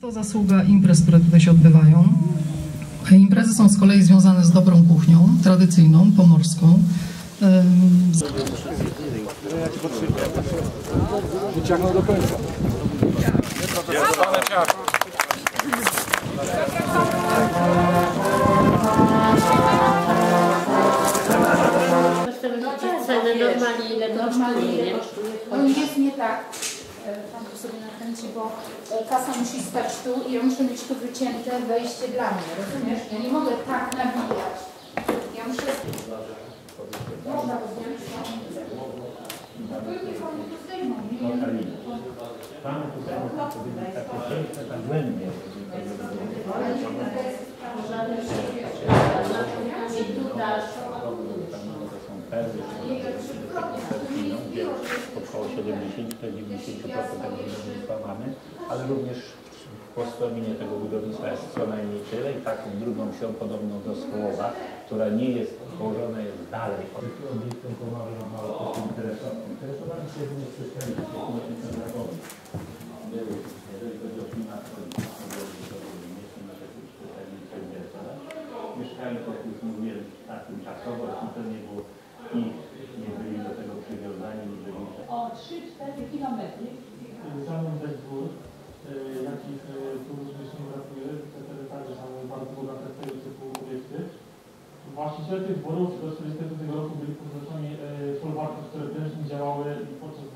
To zasługa imprez, które tutaj się odbywają. Imprezy są z kolei związane z dobrą kuchnią, tradycyjną, pomorską. Wyciągnął do końca. Postawić cenę normalnie, ile kosztuje? No jest nie tak, pan tu sobie nakręci, bo e, kasa musi stać tu i ja muszę mieć tu wycięte wejście dla mnie, rozumiesz? Ja nie mogę tak nawijać. Ja muszę... Można to? No to to zdejmą, nie? Pan tutaj powinien takie piękne, tak głębie. Ale nie to jest I tu dasz. To są perły, około 70-90% tego budownictwa mamy, ale również w postanowieniu tego budownictwa jest co najmniej tyle i taką drugą wsią podobną do Słowa, która nie jest położona jest dalej. Tak tak tymczasowo, to nie było nie byli Właściciele tych dworów do 1945 roku byli poznaczeni folwarków, które prężnie działały podczas